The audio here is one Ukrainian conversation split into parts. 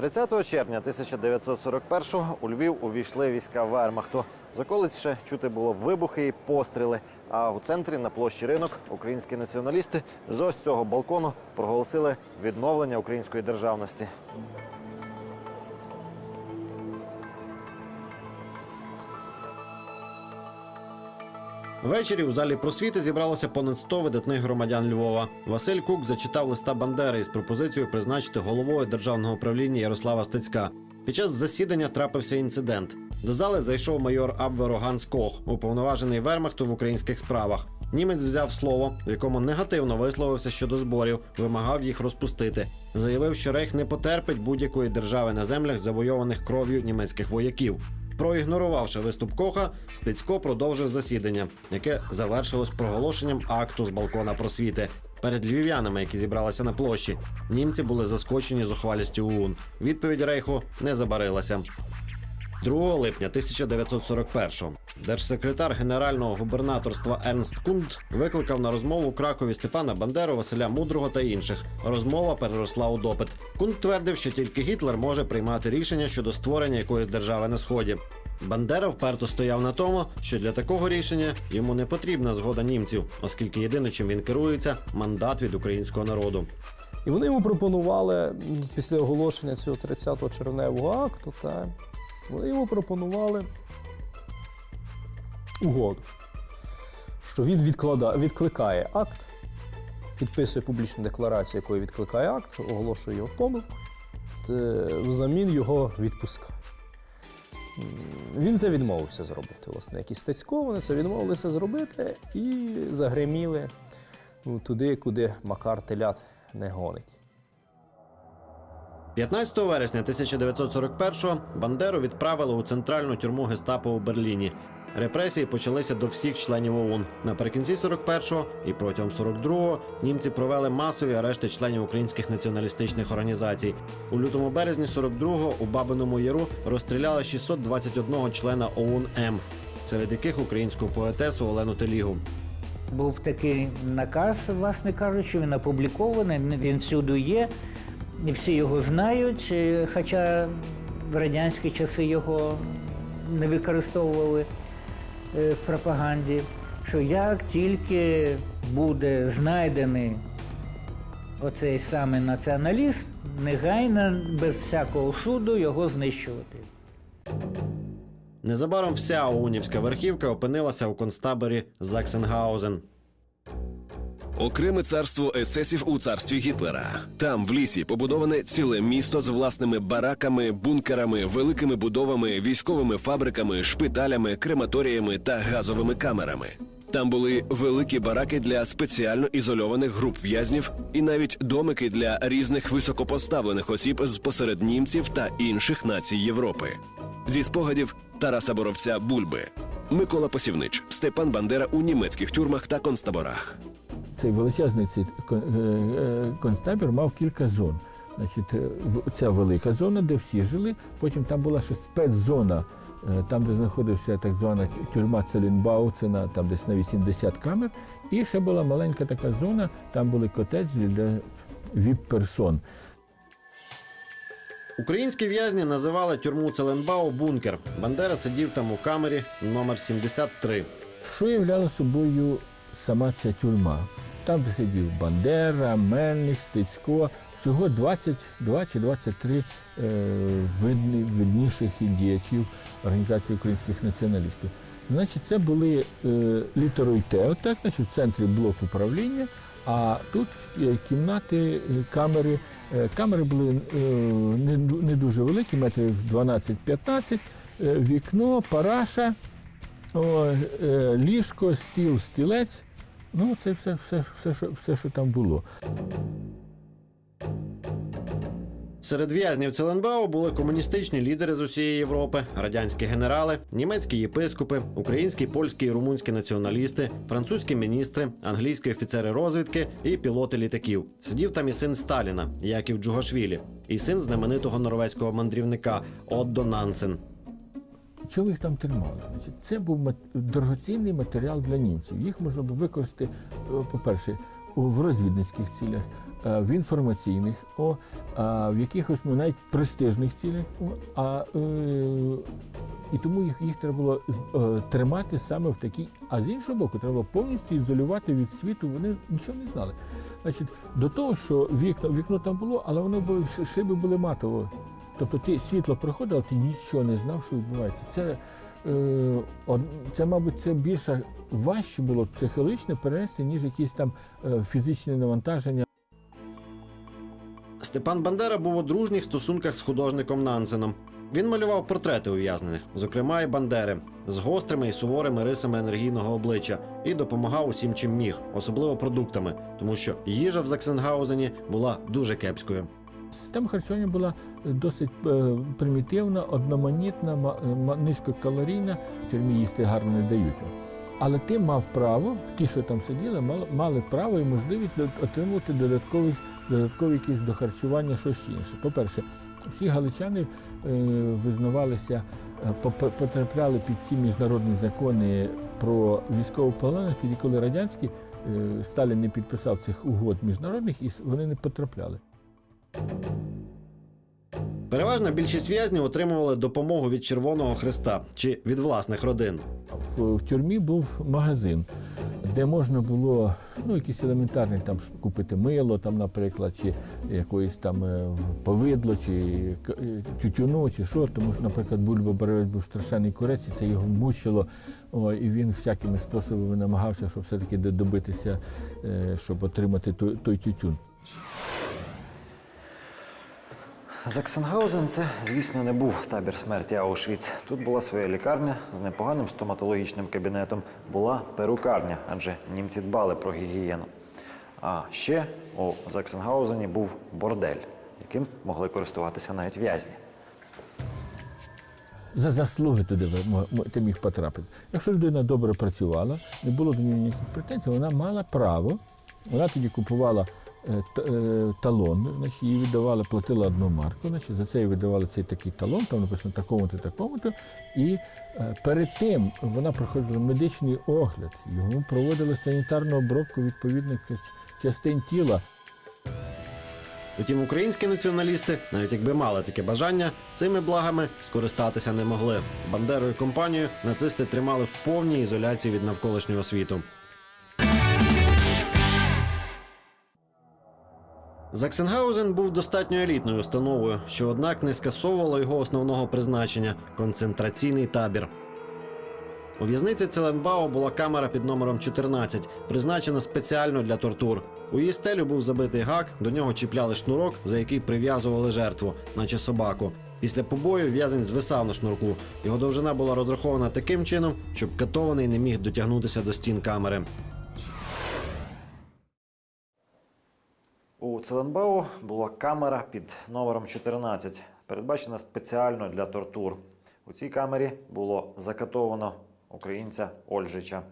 30 червня 1941-го у Львів увійшли війська Вермахту. З околиць ще чути було вибухи і постріли. А у центрі на площі ринок українські націоналісти з ось цього балкону проголосили відновлення української державності. Ввечері у залі просвіти зібралося понад 100 видатних громадян Львова. Василь Кук зачитав листа Бандери із пропозицією призначити головою державного управління Ярослава Стецька. Під час засідання трапився інцидент. До зали зайшов майор Абверо Ганс Кох, уповноважений Вермахту в українських справах. Німець взяв слово, в якому негативно висловився щодо зборів, вимагав їх розпустити. Заявив, що рейх не потерпить будь-якої держави на землях, завойованих кров'ю німецьких вояків. Проігнорувавши виступ Коха, Стецько продовжив засідання, яке завершилось проголошенням акту з балкона просвіти. Перед львів'янами, які зібралися на площі, німці були заскочені зухвалістю ОУН. Відповідь Рейху не забарилася. 2 липня 1941-го держсекретар генерального губернаторства Ернст Кунд викликав на розмову у Кракові Степана Бандеру, Василя Мудрого та інших. Розмова переросла у допит. Кунд твердив, що тільки Гітлер може приймати рішення щодо створення якоїсь держави на сході. Бандера вперто стояв на тому, що для такого рішення йому не потрібна згода німців, оскільки єдине, чим він керується, мандат від українського народу. І вони йому пропонували після оголошення цього 30 червневого акту, та, вони йому пропонували угоду, що він відклада, відкликає акт, підписує публічну декларацію, якою відкликає акт, оголошує його помилку, взамін його відпускає. Він це відмовився зробити. Власне, як і Стецько, вони це відмовилися зробити і загриміли туди, куди Макар телят не гонить. 15 вересня 1941-го Бандеру відправили у центральну тюрму гестапо у Берліні. Репресії почалися до всіх членів ОУН. Наприкінці 41-го і протягом 42-го німці провели масові арешти членів українських націоналістичних організацій. У лютому березні 42-го у Бабиному Яру розстріляли 621 члена ОУН М, серед яких українську поетесу Олену Телігу. Був такий наказ, власне кажучи, він опублікований, він всюди є, і всі його знають, е, хоча в радянські часи його не використовували е, в пропаганді. Що як тільки буде знайдений оцей саме націоналіст, негайно, без всякого суду його знищувати. Незабаром вся ОУНівська верхівка опинилася у концтаборі Заксенгаузен. Окреме царство есесів у царстві Гітлера. Там, в лісі, побудоване ціле місто з власними бараками, бункерами, великими будовами, військовими фабриками, шпиталями, крематоріями та газовими камерами. Там були великі бараки для спеціально ізольованих груп в'язнів і навіть домики для різних високопоставлених осіб з посеред німців та інших націй Європи. Зі спогадів Тараса Боровця Бульби, Микола Посівнич, Степан Бандера у німецьких тюрмах та концтаборах. Цей величезний цей е, е, концтабір мав кілька зон. Значить, е, ця велика зона, де всі жили. Потім там була ще спецзона, там, де знаходився так звана тюрма Целінбауцена, там десь на 80 камер. І ще була маленька така зона, там були котеджі для віп-персон. Українські в'язні називали тюрму Целенбау бункер. Бандера сидів там у камері номер 73. Що являла собою сама ця тюрма? Там, де сидів Бандера, Мельник, Стецько, всього 22 чи 23 е, видні, видніших діячів Організації українських націоналістів. Значить, це були е, літерою Т, отак, значить, в центрі блок управління, а тут е, кімнати, камери. Камери були не, дуже великі, метрів 12-15, е, вікно, параша, ліжко, стіл, стілець. Ну, це все, все, все, що, все, що там було. Серед в'язнів Целенбау були комуністичні лідери з усієї Європи, радянські генерали, німецькі єпископи, українські, польські і румунські націоналісти, французькі міністри, англійські офіцери розвідки і пілоти літаків. Сидів там і син Сталіна, Яків Джугашвілі, і син знаменитого норвезького мандрівника Отдо Нансен. Чого їх там тримали? Значить, це був дорогоцінний матеріал для німців. Їх можна було використати, е, по-перше, в розвідницьких цілях, е, в інформаційних, в якихось ну, навіть престижних цілях. А, е, і тому їх, їх треба було тримати саме в такій. А з іншого боку, треба було повністю ізолювати від світу. Вони нічого не знали. Значить, до того, що вікно, вікно там було, але воно шиби були матові. Тобто ти світло проходило, ти нічого не знав, що відбувається. Це, е, це мабуть, це більше важче було психологічно перенести, ніж якісь там е, фізичні навантаження. Степан Бандера був у дружніх стосунках з художником Нансеном. Він малював портрети ув'язнених, зокрема і Бандери, з гострими і суворими рисами енергійного обличчя, і допомагав усім, чим міг, особливо продуктами, тому що їжа в Заксенгаузені була дуже кепською. Система харчування була досить е, примітивна, одноманітна, ма- е, низькокалорійна. В тюрмі їсти гарно не дають. Але ти мав право, ті, що там сиділи, мали, право і можливість отримувати додаткові, додаткові якісь до харчування щось інше. По-перше, всі галичани е, визнавалися, е, потрапляли під ці міжнародні закони про військовополонених, тоді коли радянські е, Сталін не підписав цих угод міжнародних, і вони не потрапляли. Переважна більшість в'язнів отримували допомогу від Червоного Христа чи від власних родин. В тюрмі був магазин, де можна було ну, якісь елементарні там купити мило, там, наприклад, чи якоїсь там е, повидло, чи е, тютюну, чи що. Тому що, наприклад, Бульба Боровець був страшенний курець, і це його мучило. О, і він всякими способами намагався, щоб все-таки добитися, е, щоб отримати той, той тютюн. Заксенгаузен це, звісно, не був табір смерті Аушвіц. Тут була своя лікарня з непоганим стоматологічним кабінетом, була перукарня, адже німці дбали про гігієну. А ще у Заксенгаузені був бордель, яким могли користуватися навіть в'язні. За заслуги туди ти міг потрапити. Якщо людина добре працювала, не було до неї ніяких претензій, вона мала право. Вона тоді купувала талон, значить, їй віддавали, платила одну марку, значить, за це їй видавали цей такий талон, там написано такому-то, такому-то. І е, перед тим вона проходила медичний огляд, йому проводили санітарну обробку відповідних частин тіла. Утім, українські націоналісти, навіть якби мали таке бажання, цими благами скористатися не могли. Бандеру і компанію нацисти тримали в повній ізоляції від навколишнього світу. Заксенгаузен був достатньо елітною установою, що однак не скасовувало його основного призначення концентраційний табір. У в'язниці Целенбао була камера під номером 14, призначена спеціально для тортур. У її стелю був забитий гак, до нього чіпляли шнурок, за який прив'язували жертву, наче собаку. Після побою в'язень звисав на шнурку. Його довжина була розрахована таким чином, щоб катований не міг дотягнутися до стін камери. У Целенбау була камера під номером 14, передбачена спеціально для тортур. У цій камері було закатовано українця Ольжича.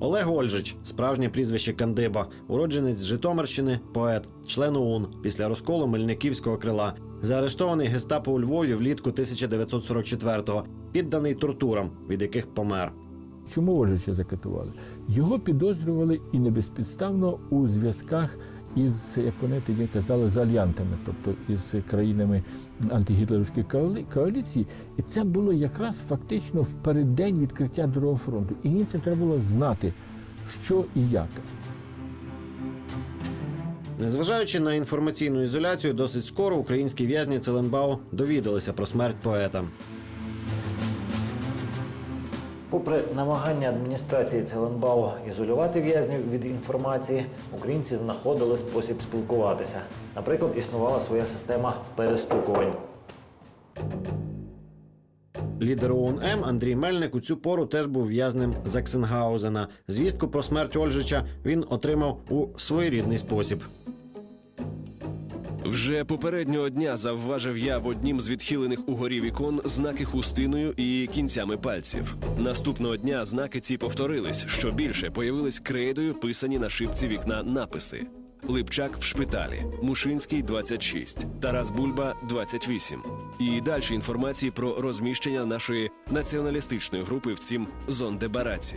Олег Ольжич, справжнє прізвище Кандиба, уродженець з Житомирщини, поет, член ОУН після розколу Мельниківського крила, заарештований гестапо у Львові влітку 1944-го, підданий тортурам, від яких помер. Чому Ожича закатували? Його підозрювали і не безпідставно у зв'язках із, як вони тоді казали, з альянтами, тобто із країнами антигітлерівської коаліції. І це було якраз фактично в переддень відкриття Другого фронту. І німцям треба було знати, що і як. Незважаючи на інформаційну ізоляцію, досить скоро українські в'язні Целенбау довідалися про смерть поета. Попри намагання адміністрації Целенбау ізолювати в'язнів від інформації, українці знаходили спосіб спілкуватися. Наприклад, існувала своя система перестукувань. Лідер ОУН Андрій Мельник у цю пору теж був в'язнем Заксенгаузена. Звістку про смерть Ольжича він отримав у своєрідний спосіб. Вже попереднього дня завважив я в однім з відхилених угорі вікон знаки хустиною і кінцями пальців. Наступного дня знаки ці повторились. Що більше появились крейдою писані на шибці вікна написи: Липчак в шпиталі, Мушинський 26, Тарас Бульба 28. І далі інформації про розміщення нашої націоналістичної групи в цім зондебараці.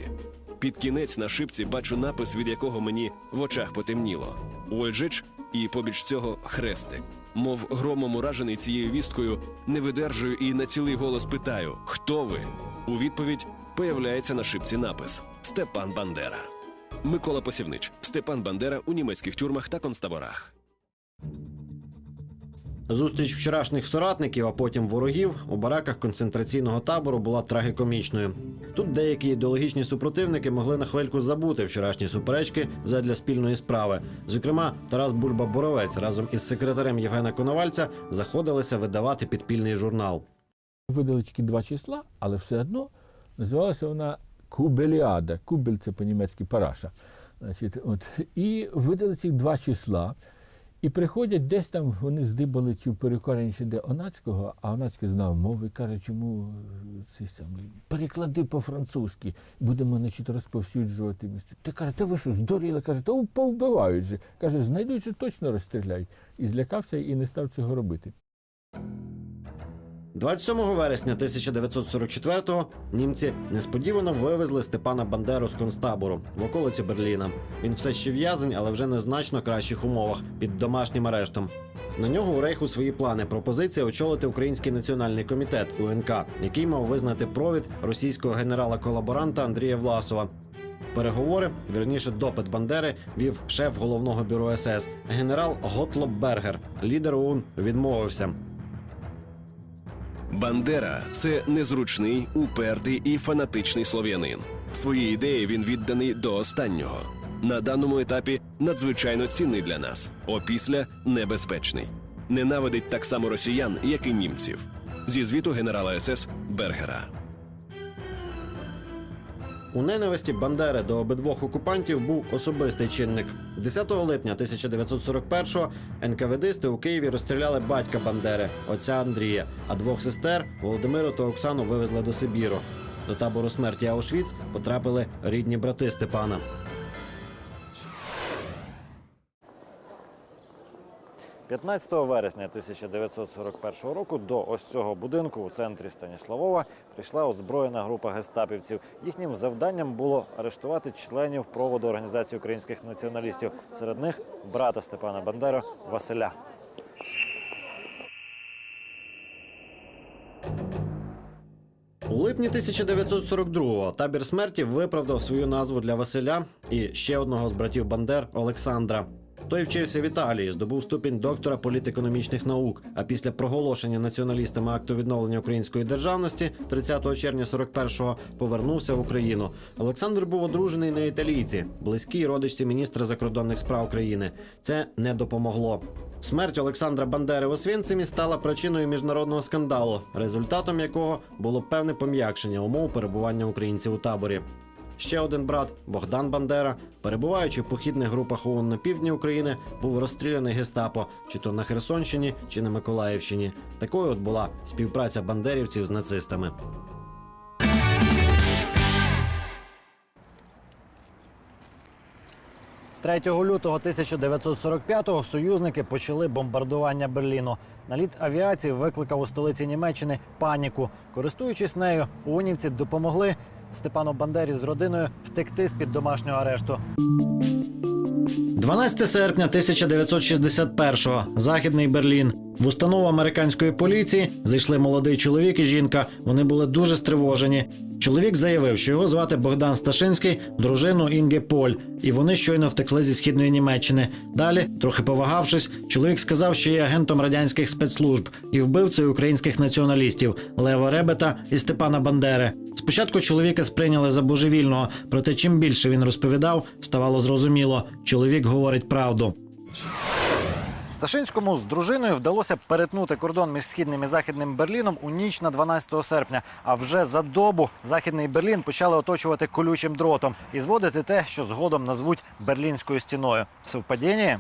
Під кінець на шипці бачу напис, від якого мені в очах потемніло: Ольжич, і побіч цього хрестик. Мов громом уражений цією вісткою, не видержую і на цілий голос питаю: Хто ви? У відповідь появляється на шипці напис Степан Бандера. Микола Посівнич, Степан Бандера у німецьких тюрмах та концтаборах. Зустріч вчорашніх соратників, а потім ворогів у бараках концентраційного табору була трагікомічною. Тут деякі ідеологічні супротивники могли на хвильку забути вчорашні суперечки задля спільної справи. Зокрема, Тарас Бульба Боровець разом із секретарем Євгена Коновальця заходилися видавати підпільний журнал. Видали тільки два числа, але все одно називалася вона Кубеліада. Кубель це по-німецьки параша. Значить, от, і видали ці два числа. І приходять десь там, вони здибали цю в перекорені ще де Онацького, а Онацький знав мови, кажуть йому е, цей самий, переклади по-французьки, будемо значить, розповсюджувати місто. Ти каже, та ви що, здуріли? Каже, та повбивають же. Каже, знайдуть, точно розстріляють. І злякався і не став цього робити. 27 вересня 1944-го німці несподівано вивезли Степана Бандеру з концтабору в околиці Берліна. Він все ще в'язень, але вже не значно кращих умовах під домашнім арештом. На нього у рейху свої плани. Пропозиція очолити Український національний комітет УНК, який мав визнати провід російського генерала-колаборанта Андрія Власова. Переговори, вірніше, допит Бандери вів шеф головного бюро СС генерал Готлоб Бергер. Лідер ОУН відмовився. Бандера це незручний, упертий і фанатичний слов'янин. Свої ідеї він відданий до останнього. На даному етапі надзвичайно цінний для нас, опісля небезпечний. Ненавидить так само росіян, як і німців. Зі звіту генерала СС Бергера. У ненависті Бандери до обидвох окупантів був особистий чинник. 10 липня 1941-го НКВДсти у Києві розстріляли батька Бандери, отця Андрія, а двох сестер Володимиру та Оксану вивезли до Сибіру. До табору смерті Аушвіц потрапили рідні брати Степана. – 15 вересня 1941 року до ось цього будинку у центрі Станіславова прийшла озброєна група гестапівців. Їхнім завданням було арештувати членів проводу організації українських націоналістів. Серед них брата Степана Бандери Василя. У липні 1942-го табір смерті виправдав свою назву для Василя і ще одного з братів Бандер Олександра. Той вчився в Італії, здобув ступінь доктора політекономічних наук. А після проголошення націоналістами акту відновлення української державності 30 червня 41-го повернувся в Україну. Олександр був одружений на італійці, близькій родичці міністра закордонних справ країни. Це не допомогло. Смерть Олександра Бандери в Освенцимі стала причиною міжнародного скандалу, результатом якого було певне пом'якшення умов перебування українців у таборі. Ще один брат Богдан Бандера, перебуваючи в похідних групах ООН на півдні України, був розстріляний гестапо, чи то на Херсонщині, чи на Миколаївщині. Такою от була співпраця бандерівців з нацистами. – 3 лютого 1945-го союзники почали бомбардування Берліну. Наліт авіації викликав у столиці Німеччини паніку. Користуючись нею, унівці допомогли Степану Бандері з родиною втекти з під домашнього арешту. 12 серпня 1961-го. Західний Берлін. В установу американської поліції зайшли молодий чоловік і жінка. Вони були дуже стривожені. Чоловік заявив, що його звати Богдан Сташинський, дружину Інге Поль, і вони щойно втекли зі східної Німеччини. Далі, трохи повагавшись, чоловік сказав, що є агентом радянських спецслужб і вбивцею українських націоналістів Лева Ребета і Степана Бандери. Спочатку чоловіка сприйняли за божевільного, проте чим більше він розповідав, ставало зрозуміло, чоловік говорить правду. Сташинському з дружиною вдалося перетнути кордон між східним і західним Берліном у ніч на 12 серпня. А вже за добу західний Берлін почали оточувати колючим дротом і зводити те, що згодом назвуть Берлінською стіною. Совпадіння?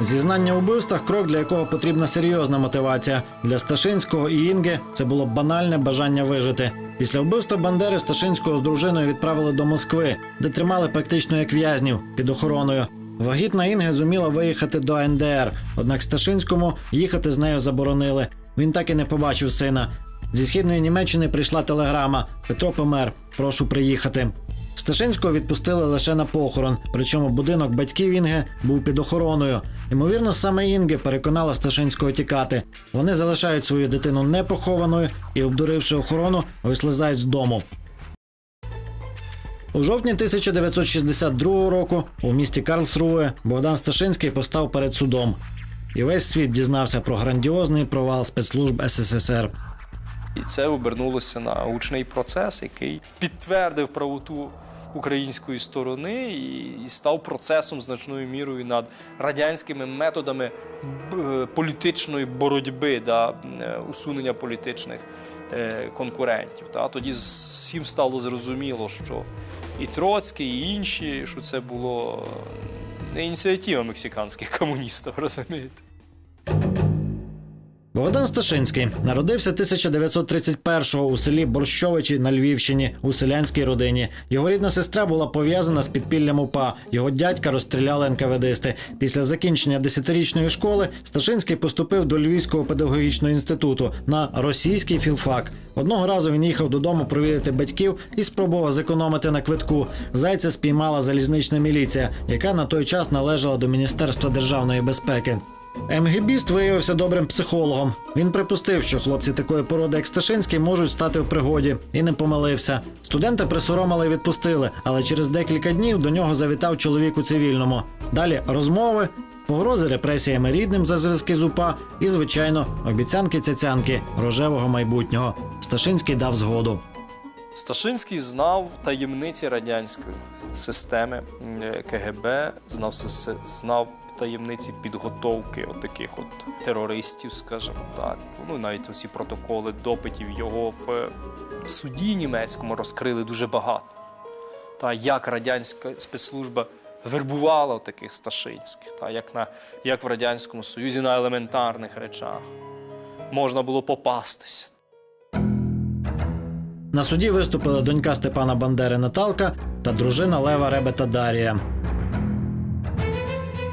Зізнання у вбивствах крок, для якого потрібна серйозна мотивація. Для Сташинського і Інги це було банальне бажання вижити. Після вбивства Бандери Сташинського з дружиною відправили до Москви, де тримали практично як в'язнів під охороною. Вагітна Інга зуміла виїхати до НДР, однак Сташинському їхати з нею заборонили. Він так і не побачив сина. Зі східної Німеччини прийшла телеграма: Петро помер, прошу приїхати. Сташинського відпустили лише на похорон, причому будинок батьків Інги був під охороною. Ймовірно, саме Інги переконала Сташинського тікати. Вони залишають свою дитину непохованою і, обдуривши охорону, вислизають з дому. У жовтні 1962 року у місті Карлсруе Богдан Сташинський постав перед судом. І весь світ дізнався про грандіозний провал спецслужб СССР. І це обернулося на гучний процес, який підтвердив правоту української сторони і, став процесом значною мірою над радянськими методами б- політичної боротьби да, е, усунення політичних е, конкурентів. Та. Тоді всім стало зрозуміло, що і Троцький, і інші, що це було е, не ініціатива мексиканських комуністів, розумієте? Богдан Сташинський народився 1931-го у селі Борщовичі на Львівщині у селянській родині. Його рідна сестра була пов'язана з підпіллям УПА. Його дядька розстріляли НКВДисти. Після закінчення десятирічної школи Сташинський поступив до Львівського педагогічного інституту на російський філфак. Одного разу він їхав додому провідати батьків і спробував зекономити на квитку. Зайця спіймала залізнична міліція, яка на той час належала до Міністерства державної безпеки. МГБіст виявився добрим психологом. Він припустив, що хлопці такої породи, як Сташинський, можуть стати в пригоді, і не помилився. Студента присоромили і відпустили, але через декілька днів до нього завітав чоловік у цивільному. Далі розмови, погрози репресіями рідним за зв'язки з УПА і, звичайно, обіцянки цяцянки рожевого майбутнього. Сташинський дав згоду. Сташинський знав таємниці радянської системи е, КГБ, знав, знав таємниці підготовки от таких от терористів, скажімо так. Ну, навіть оці протоколи допитів його в е, суді німецькому розкрили дуже багато. Та як радянська спецслужба вербувала таких Сташинських, та як, на, як в Радянському Союзі на елементарних речах можна було попастися. На суді виступили донька Степана Бандери Наталка та дружина Лева Ребета Дарія.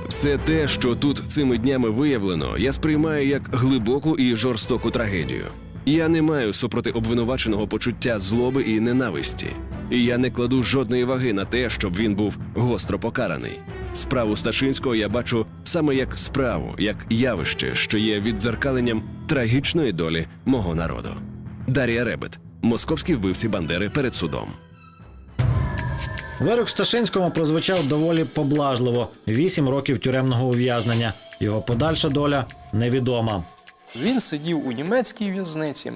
Все те, що тут цими днями виявлено, я сприймаю як глибоку і жорстоку трагедію. Я не маю супроти обвинуваченого почуття злоби і ненависті, і я не кладу жодної ваги на те, щоб він був гостро покараний. Справу Сташинського я бачу саме як справу, як явище, що є віддзеркаленням трагічної долі мого народу. Дар'я Ребет, московські вбивці Бандери перед судом. Вирок Сташинському прозвучав доволі поблажливо: вісім років тюремного ув'язнення. Його подальша доля невідома. Він сидів у німецькій в'язниці.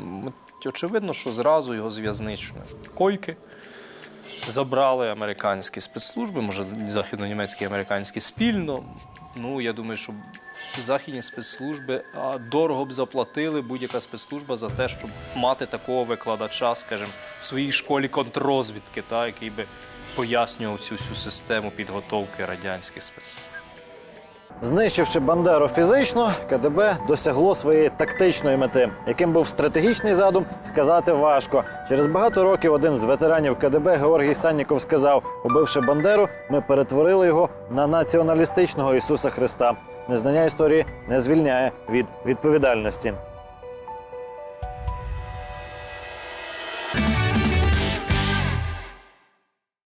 Очевидно, що зразу його з в'язничної койки забрали американські спецслужби, може, західно-німецькі і американські спільно. Ну, я думаю, що західні спецслужби дорого б заплатили будь-яка спецслужба за те, щоб мати такого викладача, скажімо, в своїй школі контррозвідки, та, який би пояснював цю всю систему підготовки радянських спецслужб. Знищивши Бандеру фізично, КДБ досягло своєї тактичної мети, яким був стратегічний задум, сказати важко. Через багато років один з ветеранів КДБ Георгій Санніков сказав: убивши Бандеру, ми перетворили його на націоналістичного Ісуса Христа. Незнання історії не звільняє від відповідальності.